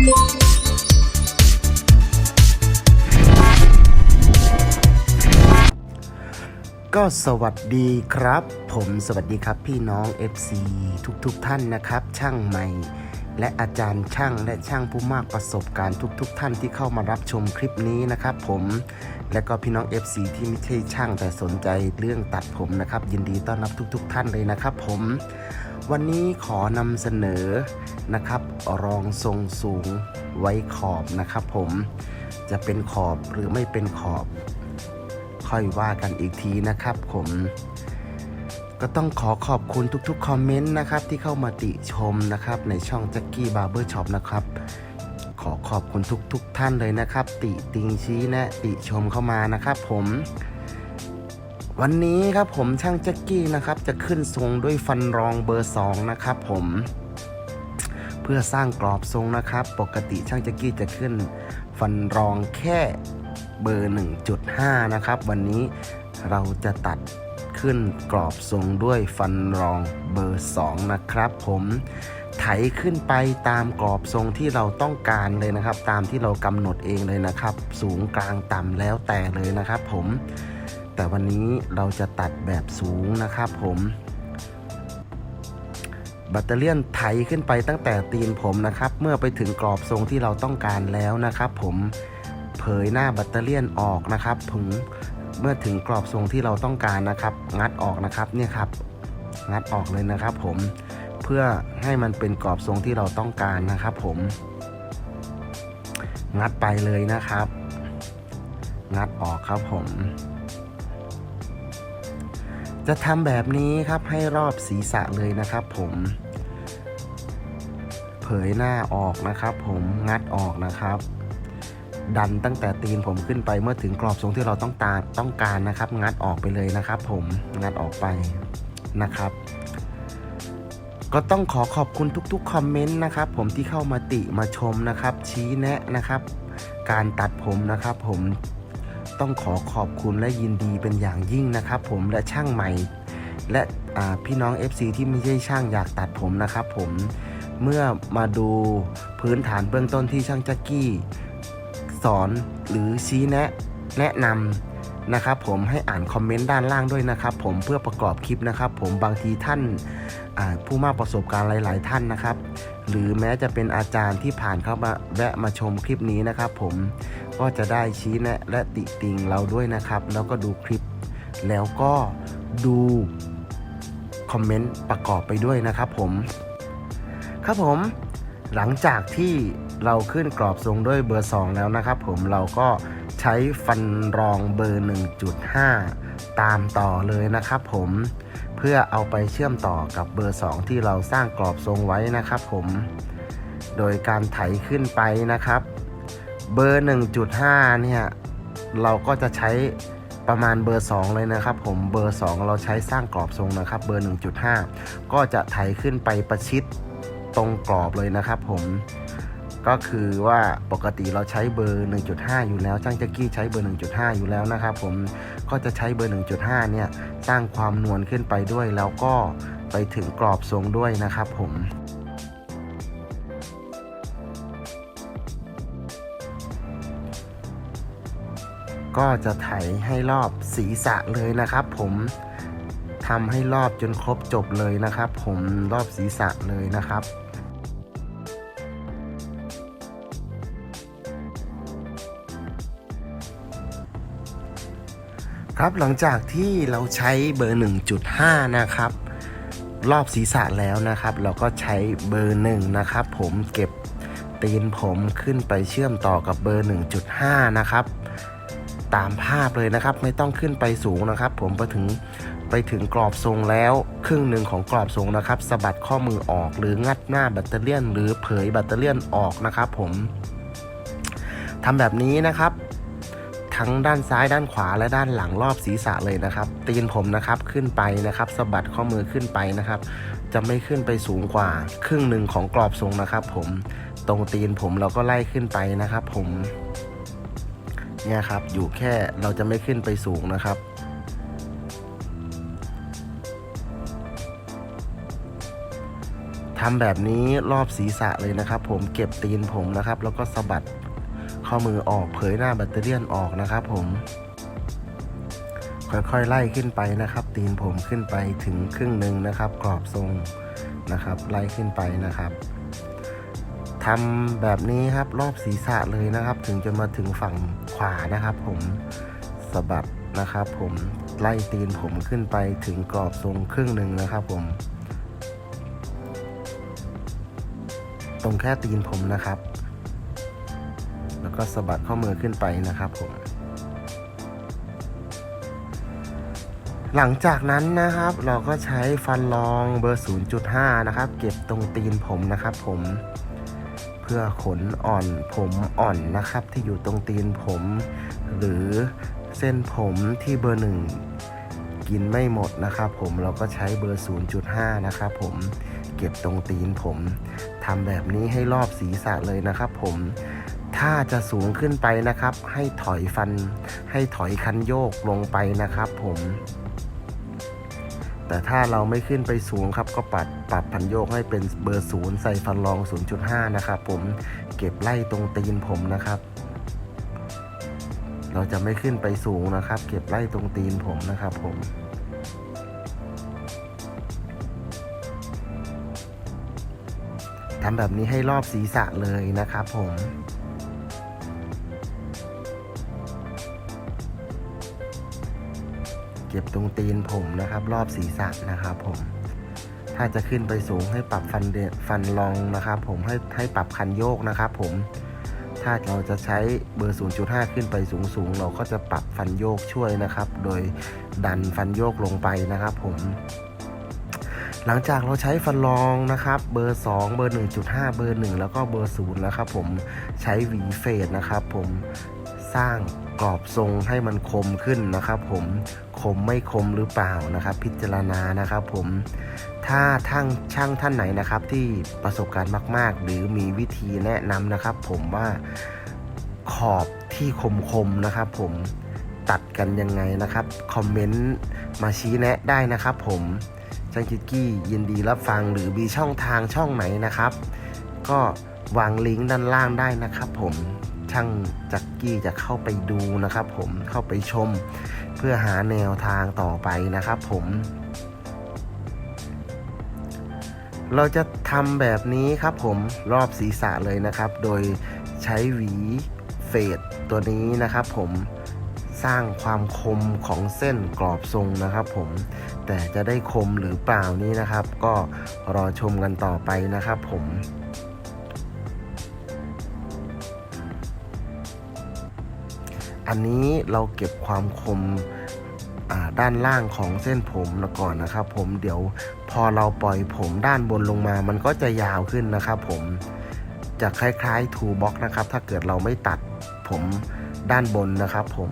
ก็สวัสดีครับ ผมสวัสดีครับพี่น้อง FC ทุกๆทท่านนะครับ ช่างใหม่ และอาจารย์ช่างและช่างผู้มากประสบการณ์ทุกๆทท่านที่เข้ามารับชมคลิปนี้นะครับ ผมและก็พี่น้อง FC ที่ไม่ใช่ช่างแต่สนใจเรื่องตัดผมนะครับ ยินดีต้อนรับทุก ๆ ท่านเลยนะครับ ผม วันนี้ขอนำเสนอนะครับรองทรงสูงไว้ขอบนะครับผมจะเป็นขอบหรือไม่เป็นขอบ ค่อยว่ากันอีกทีนะครับผมก็ต้องขอขอบคุณทุกๆคอมเมนต์นะครับที่เข้ามาติชมนะครับในช่อง Jackie Barber Shop นะครับขอขอบคุณทุกๆท่านเลยนะครับ ติติงชี้แนะติชมเข้ามานะครับผม วันนี้ครับผมช่างแจ็คกี้นะครับ จะขึ้นทรงด้วยฟันรองเบอร์ 2 นะครับผม เพื่อสร้างกรอบทรงนะครับ ปกติช่างแจ็คกี้จะขึ้นฟันรองแค่เบอร์ 1.5 นะครับ วันนี้เราจะตัดขึ้นกรอบทรงด้วยฟันรองเบอร์ 2 นะครับผมไถขึ้นไปตามกรอบทรงที่เราต้องการเลยนะครับ ตามที่เรากำหนดเองเลยนะครับ สูงกลางต่ำแล้วแต่เลยนะครับผม แต่วันนี้เราจะตัดแบบสูงนะครับผมแบตเตอเลียนไถขึ้นไปตั้งแต่ตีนผมนะครับ เมื่อไปถึงกรอบทรงที่เราต้องการแล้วนะครับผมเผยหน้าแบตเตอเลียนออกนะครับผมเมื่อถึงกรอบทรงที่เราต้องการนะครับ งัดออกนะครับเนี่ยครับ งัดออกเลยนะครับ ผมเพื่อให้มันเป็นกรอบทรงที่เราต้องการนะครับ ผม งัดไปเลยนะครับ งัดออกครับผม จะทำแบบนี้ครับให้รอบศีรษะเลยนะครับ ผม เผยหน้าออกนะครับ ผมงัดออกนะครับ ดันตั้งแต่ตีนผมขึ้นไปเมื่อถึงกรอบทรงที่เราต้องตาต้องการนะครับ งัดออกไปเลยนะครับ ผมงัดออกไปนะครับก็ต้องขอขอบคุณทุกๆ คอมเมนต์นะครับ ผมที่เข้ามาติมาชมนะครับ ชี้แนะนะครับ การตัดผมนะครับ ผม ต้องขอขอบคุณและยินดีเป็นอย่างยิ่งนะครับ ผมและช่างใหม่ และพี่น้อง FC ที่ไม่ใช่ช่างอยากตัดผมนะครับ ผมเมื่อมาดูพื้นฐานเบื้องต้นที่ช่างแจ็กกี้ สอนหรือชี้แนะ แนะนำ นะครับผมให้อ่านคอมเมนต์ด้านล่างด้วยนะครับ ผมเพื่อประกอบคลิปนะครับ ผมบางทีท่านผู้มากประสบการณ์หลาย ๆ ท่านนะครับ หรือแม้จะเป็นอาจารย์ที่ผ่านเข้ามาแวะมาชมคลิปนี้นะครับ ผมก็จะได้ชี้แนะและติติงเราด้วยนะครับ แล้วก็ดูคลิป แล้วก็ดูคอมเมนต์ประกอบไปด้วยนะครับผม ครับผมหลังจากที่เราขึ้นกรอบทรงด้วยเบอร์ 2 แล้วนะครับ ผมเราก็ ใช้ฟันรองเบอร์ 1.5 ตามต่อเลยนะครับผมเพื่อเอาไปเชื่อมต่อกับเบอร์ 2 ที่เราสร้างกรอบทรงไว้นะครับผม โดยการไถขึ้นไปนะครับ เบอร์ 1.5 เนี่ย เราก็จะใช้ประมาณเบอร์ 2 เลยนะครับ ผม เบอร์ 2 เราใช้สร้างกรอบทรงนะครับ เบอร์ 1.5 ก็จะไถขึ้นไปประชิดตรงกรอบเลยนะครับผม ก็คือว่าปกติเราใช้เบอร์ 1.5 อยู่แล้วช่างแจ็กกี้ใช้เบอร์ 1.5 อยู่แล้วนะครับผมก็จะใช้เบอร์ 1.5 เนี่ยสร้างความนวลขึ้นไปด้วย แล้วก็ไปถึงกรอบทรงด้วยนะครับผมก็จะไถให้รอบศีรษะเลยนะครับผมทำให้รอบจนครบจบเลยนะครับผมรอบศีรษะเลยนะครับ ครับหลังจากที่เราใช้เบอร์ 1.5 นะครับ รอบศีรษะแล้วนะครับ เราก็ใช้เบอร์ 1 นะครับ ผมเก็บตีนผมขึ้นไปเชื่อมต่อกับเบอร์ 1.5 นะครับ ตามภาพเลยนะครับ ไม่ต้องขึ้นไปสูงนะครับ ผมไปถึงไปถึงกรอบทรงแล้วครึ่งหนึ่งของกรอบทรงนะครับสะบัดข้อมือออกหรืองัดหน้าแบตเตอเลียนหรือเผยแบตเตอเลียนออกนะครับ ผมทำแบบนี้นะครับ ทั้งด้านซ้ายด้านขวาและด้านหลังรอบศีรษะเลยนะครับ ตีนผมนะครับขึ้นไปนะครับสะบัดข้อมือขึ้นไปนะครับ จะไม่ขึ้นไปสูงกว่า ครึ่งหนึ่งของกรอบทรงนะครับ ผมตรงตีนผมเราก็ไล่ขึ้นไปนะครับ ผมเนี่ยครับอยู่แค่เราจะไม่ขึ้นไปสูงนะครับททำแบบนี้รอบศีรษะเลยนะครับ ผมเก็บตีนผมนะครับ แล้วก็สะบัด ข้อมือออกเผยหน้าแบตเตอรี่ออกนะครับผม ค่อยๆไล่ขึ้นไปนะครับ ตีนผมขึ้นไปถึงครึ่งหนึ่งนะครับ กรอบทรงนะครับ ไล่ขึ้นไปนะครับทำแบบนี้ครับรอบศีรษะเลยนะครับ ถึงจะมาถึงฝั่งขวานะครับ ผมสะบัดนะครับ ผมไล่ตีนผมขึ้นไปถึงกรอบทรงครึ่งหนึ่งนะครับ ผม ตรงแค่ตีนผมนะครับ ก็สะบัดข้อมือขึ้นไปนะครับผม หลังจากนั้นนะครับเราก็ใช้ฟันรองเบอร์ 0.5 นะครับ เก็บตรงตีนผมนะครับผม เพื่อขนอ่อนผมอ่อนนะครับ ที่อยู่ตรงตีนผม หรือเส้นผมที่เบอร์หนึ่งกินไม่หมดนะครับผมเราก็ใช้เบอร์ 0.5 นะครับผมเก็บตรงตีนผมทำแบบนี้ให้รอบศีรษะเลยนะครับผม ถ้าจะสูงขึ้นไปนะครับ ให้ถอยฟัน ให้ถอยคันโยกลงไปนะครับ ผม แต่ถ้าเราไม่ขึ้นไปสูงครับ ก็ปรับปรับพันโยกให้เป็นเบอร์ศูนย์ใส่ฟันรอง 0.5 นะครับ ผมเก็บไล่ตรงตีนผมนะครับ เราจะไม่ขึ้นไปสูงนะครับ เก็บไล่ตรงตีนผมนะครับ ผมทำแบบนี้ให้รอบศีรษะเลยนะครับผม เก็บตรงตีนผมนะครับ รอบศีรษะนะครับผม ถ้าจะขึ้นไปสูงให้ปรับฟันเดฟันรองนะครับ ผมให้ให้ปรับคันโยกนะครับผม ถ้าเราจะใช้เบอร์ 0.5 ขึ้นไปสูงๆ เราก็จะปรับฟันโยกช่วยนะครับ โดยดันฟันโยกลงไปนะครับ ผมหลังจากเราใช้ฟันรองนะครับ เบอร์ 2 เบอร์ 1.5 เบอร์ 1 แล้วก็เบอร์0นะครับผมใช้หวีเฟดนะครับผมสร้าง กรอบทรงให้มันคมขึ้นนะครับ ผมคมไม่คมหรือเปล่านะครับ พิจารณานะครับ ผมถ้าทั้งช่างท่านไหนนะครับ ที่ประสบการณ์มาก ๆ หรือมีวิธีแนะนำนะครับ ผมว่าขอบที่คมๆนะครับ ผมตัดกันยังไงนะครับคอมเมนต์มาชี้แนะได้นะครับ ผมช่างคิกกี้ยินดีรับฟังหรือมีช่องทางช่องไหนนะครับ ก็วางลิงก์ด้านล่างได้นะครับ ผม ช่างจักกี้จะเข้าไปดูนะครับ ผมเข้าไปชมเพื่อหาแนวทางต่อไปนะครับ ผม เราจะทำแบบนี้ครับ ผมรอบศีรษะเลยนะครับ โดยใช้หวีเฟดตัวนี้นะครับ ผมสร้างความคมของเส้นกรอบทรงนะครับ ผมแต่จะได้คมหรือเปล่านี้นะครับ ก็รอชมกันต่อไปนะครับ ผม อันนี้เราเก็บความคมด้านล่างของเส้นผมแล้วก่อนนะครับ ผมเดี๋ยวพอเราปล่อยผมด้านบนลงมา มันก็จะยาวขึ้นนะครับ ผมจะคล้ายๆทูบ็อกนะครับ ถ้าเกิดเราไม่ตัดผมด้านบนนะครับ ผม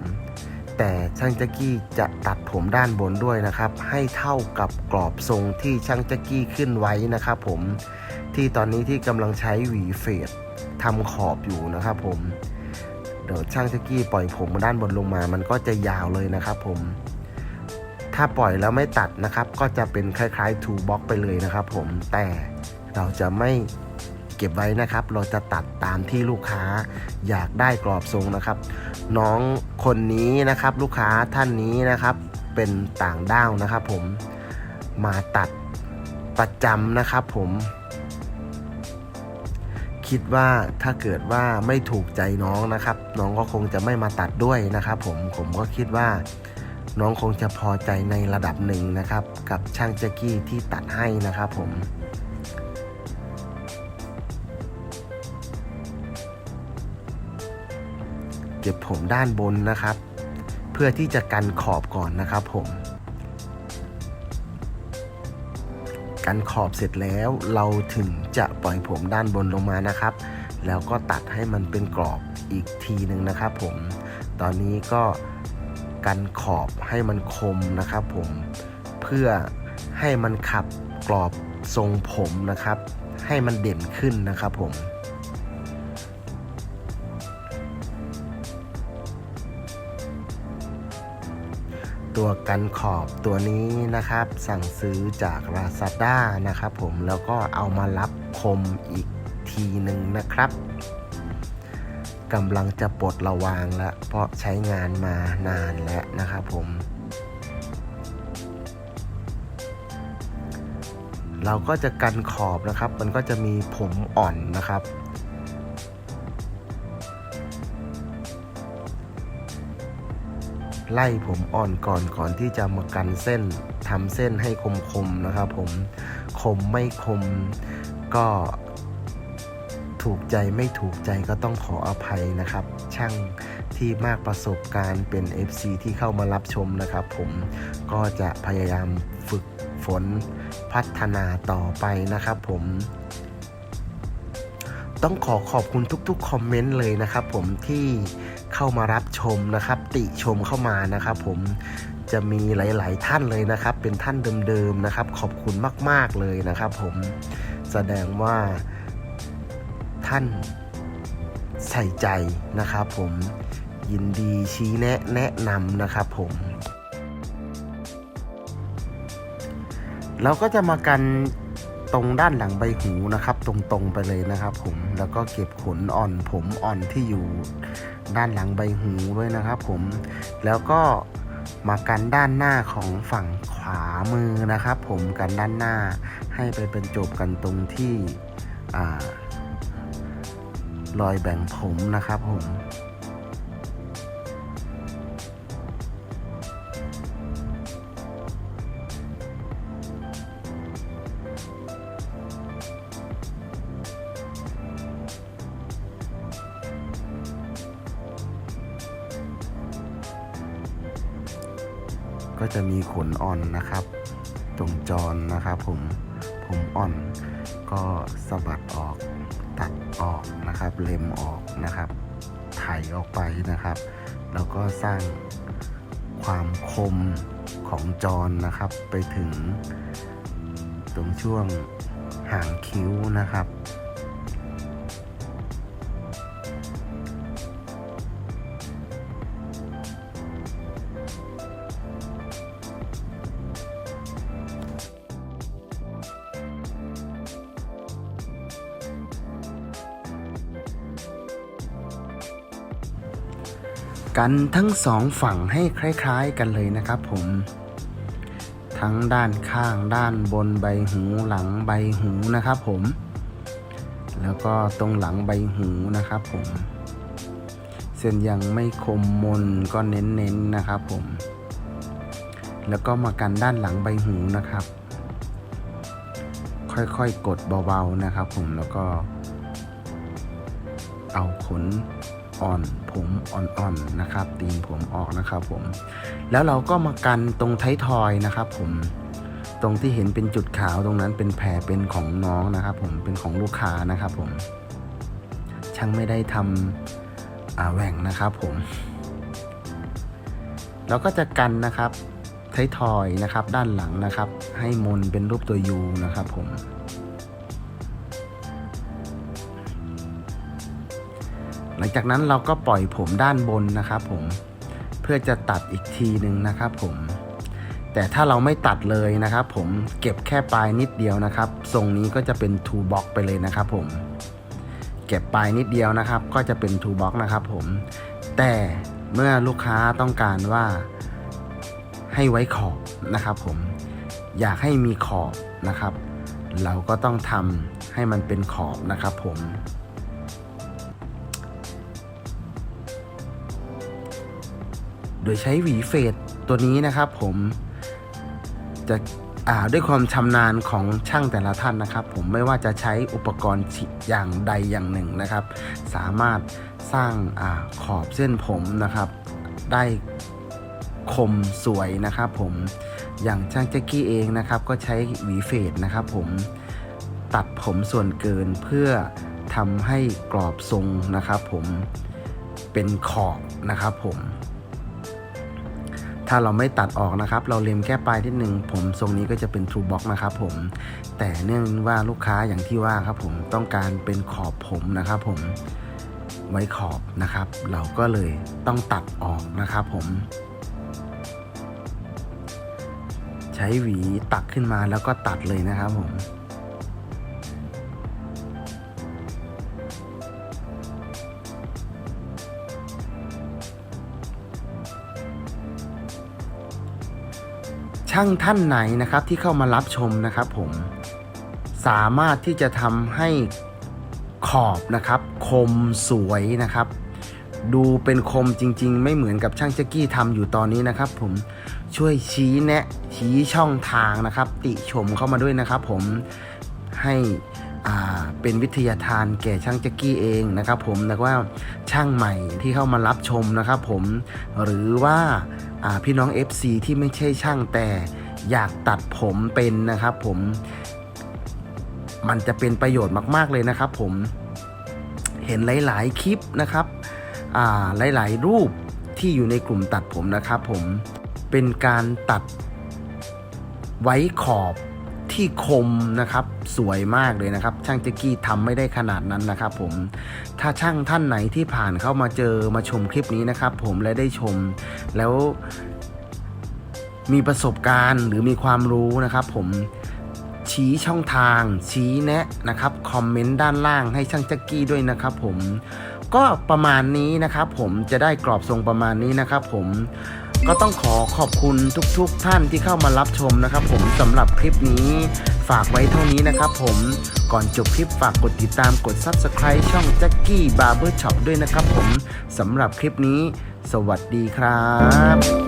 แต่ช่างจักกี้จะตัดผมด้านบนด้วยนะครับ ให้เท่ากับกรอบทรงที่ช่างจักกี้ขึ้นไว้นะครับผมที่ตอนนี้ที่กำลังใช้หวีเฟดทำขอบอยู่นะครับผม เดี๋ยวช่างจักกี้ปล่อยผมด้านบนลงมา มันก็จะยาวเลยนะครับผม ถ้าปล่อยแล้วไม่ตัดนะครับ ก็จะเป็นคล้ายๆทูบ็อกไปเลยนะครับผม แต่เราจะไม่เก็บไว้นะครับ เราจะตัดตามที่ลูกค้าอยากได้กรอบทรงนะครับ น้องคนนี้นะครับ ลูกค้าท่านนี้นะครับ เป็นต่างด้าวนะครับ ผม มาตัดประจำนะครับ ผม คิดว่าถ้าเกิดว่าไม่ถูกใจน้องนะครับ น้องก็คงจะไม่มาตัดด้วยนะครับผมผมก็คิดว่า น้องคงจะพอใจในระดับหนึ่งนะครับ กับช่างแจ็กกี้ที่ตัดให้นะครับผมเก็บผมด้านบนนะครับ เพื่อที่จะกันขอบก่อนนะครับผม กันขอบเสร็จแล้วเราถึงจะปล่อยผมด้านบนลงมานะครับ แล้วก็ตัดให้มันเป็นกรอบอีกทีหนึ่งนะครับผม ตอนนี้ก็กันขอบให้มันคมนะครับผมเพื่อให้มันขับกรอบทรงผมนะครับ ให้มันเด่นขึ้นนะครับผม ตัวกันขอบตัวนี้นะครับ สั่งซื้อจาก Lazada นะครับผมแล้วก็เอามารับคมอีกทีหนึ่งนะครับกำลังจะปลดระวางแล้ว เพราะใช้งานมานานแล้วนะครับผม เราก็จะกันขอบนะครับ มันก็จะมีผมอ่อนนะครับ ไล่ผมอ่อนก่อนก่อนที่จะมากันเส้นทำเส้นให้คมๆนะครับผมคมไม่คมก็ถูกใจไม่ถูกใจก็ต้องขออภัยนะครับ ช่างที่มากประสบการณ์เป็น FC ที่เข้ามารับชมนะครับ ผมก็จะพยายามฝึกฝนพัฒนาต่อไปนะครับผม ต้องขอขอบคุณทุกๆคอมเมนต์เลยนะครับผมที่ เข้ามารับชมนะครับ ติชมเข้ามานะครับ ผมจะมีหลาย ๆ ท่านเลยนะครับ เป็นท่านเดิม ๆ นะครับ ขอบคุณมาก ๆ เลยนะครับ ผมแสดงว่าท่านใส่ใจนะครับ ผมยินดีชี้แนะแนะนำนะครับ ผมเราก็จะมากันตรงด้านหลังใบหูนะครับ ตรงๆไปเลยนะครับ ผมแล้วก็เก็บขนอ่อนผมอ่อนที่อยู่ ด้านหลังใบหูด้วยนะครับผมแล้วก็มากันด้านหน้าของฝั่งขวามือนะครับ ผมกันด้านหน้าให้ไปเป็นจบกันตรงที่อรอยแบ่งผมนะครับผม จะมีขนอ่อนนะครับ ตรงจรนะครับผมผมอ่อนก็สะบัดออกตัดออกนะครับ เล็มออกนะครับไถออกไปนะครับ แล้วก็สร้างความคมของจรนะครับ ไปถึง ตรงช่วงหางคิ้วนะครับ กันทั้งสองฝั่งให้คล้าย ๆ กันเลยนะครับผม ทั้งด้านข้างด้านบนใบหูหลังใบหูนะครับผม แล้วก็ตรงหลังใบหูนะครับผม เส้นยังไม่คมมนก็เน้นๆนะครับผม แล้วก็มากันด้านหลังใบหูนะครับ ค่อยๆกดเบาๆนะครับผมแล้วก็เอาขน อ่อนผมอ่อนๆนะครับ ตีนผมออกนะครับผม แล้วเราก็มากันตรงท้ายทอยนะครับ ผมตรงที่เห็นเป็นจุดขาวตรงนั้นเป็นแผลเป็นของน้องนะครับ ผมเป็นของลูกค้านะครับ ผม ช่างไม่ได้ทำแหว่งนะครับ ผมเราก็จะกันนะครับท้ายทอยนะครับ ด้านหลังนะครับ ให้มนเป็นรูปตัวยูนะครับ ผม หลังจากนั้นเราก็ปล่อยผมด้านบนนะครับผมเพื่อจะตัดอีกทีหนึ่งนะครับผม แต่ถ้าเราไม่ตัดเลยนะครับผมเก็บแค่ปลายนิดเดียวนะครับทรงนี้ก็จะเป็นทูบ็อกไปเลยนะครับผม เก็บปลายนิดเดียวนะครับ ก็จะเป็นทูบ็อกนะครับผม แต่เมื่อลูกค้าต้องการว่าให้ไว้ขอบนะครับผม อยากให้มีขอบนะครับ เราก็ต้องทำให้มันเป็นขอบนะครับผม โดยใช้หวีเฟดตัวนี้นะครับผมจะอ่าด้วยความชำนาญของช่างแต่ละท่านนะครับ ผมไม่ว่าจะใช้อุปกรณ์อย่างใดอย่างหนึ่งนะครับ สามารถสร้างอาขอบเส้นผมนะครับ ได้คมสวยนะครับผมอย่างช่างแจ็กกี้เองนะครับ ก็ใช้หวีเฟดนะครับ ผมตัดผมส่วนเกินเพื่อทำให้กรอบทรงนะครับ ผมเป็นขอบนะครับผม ถ้าเราไม่ตัดออกนะครับ เราเล็มแค่ปลายที่หนึ่งผมทรงนี้ก็จะเป็น True Box นะครับผม แต่เนื่องว่าลูกค้าอย่างที่ว่าครับผมต้องการเป็นขอบผมนะครับผมไว้ขอบนะครับ เราก็เลยต้องตัดออกนะครับผม ใช้หวีตักขึ้นมาแล้วก็ตัดเลยนะครับผม ช่างท่านไหนนะครับที่เข้ามารับชมนะครับผมสามารถที่จะทำให้ขอบนะครับคมสวยนะครับ ดูเป็นคมจริง ๆ ไม่เหมือนกับช่างเจ๊กี้ทำอยู่ตอนนี้นะครับ ผมช่วยชี้แนะชี้ช่องทางนะครับ ติชมเข้ามาด้วยนะครับ ผมให้ เป็นวิทยาทานแก่ช่างแจ็กกี้เองนะครับผมนะว่าช่างใหม่ที่เข้ามารับชมนะครับผมหรือว่าาพี่น้อง FC ที่ไม่ใช่ช่างแต่อยากตัดผมเป็นนะครับผมมันจะเป็นประโยชน์มาก ๆเลยนะครับผมเห็นหลาย ๆ คลิปนะครับหลาย ๆ รูปที่อยู่ในกลุ่มตัดผมนะครับผมเป็นการตัดไว้ขอบที่คมนะครับ สวยมากเลยนะครับ ช่างเจ๊กกี้ทำไม่ได้ขนาดนั้นนะครับ ผม ถ้าช่างท่านไหนที่ผ่านเข้ามาเจอมาชมคลิปนี้นะครับ ผมและได้ชมแล้วมีประสบการณ์หรือมีความรู้นะครับ ผมชี้ช่องทางชี้แนะนะครับคอมเมนต์ด้านล่างให้ช่างแจ็กกี้ด้วยนะครับ ผมก็ประมาณนี้นะครับ ผมจะได้กรอบทรงประมาณนี้นะครับ ผมก็ต้องขอขอบคุณทุกๆทท่านที่เข้ามารับชมนะครับ ผมสำหรับคลิปนี้ ฝากไว้เท่านี้นะครับผม ก่อนจบคลิปฝากกดติดตามกด Subscribe ช่องแจ็กกี้บาร์เบอร์ช็อปด้วยนะครับผมสำหรับคลิปนี้ สวัสดีครับ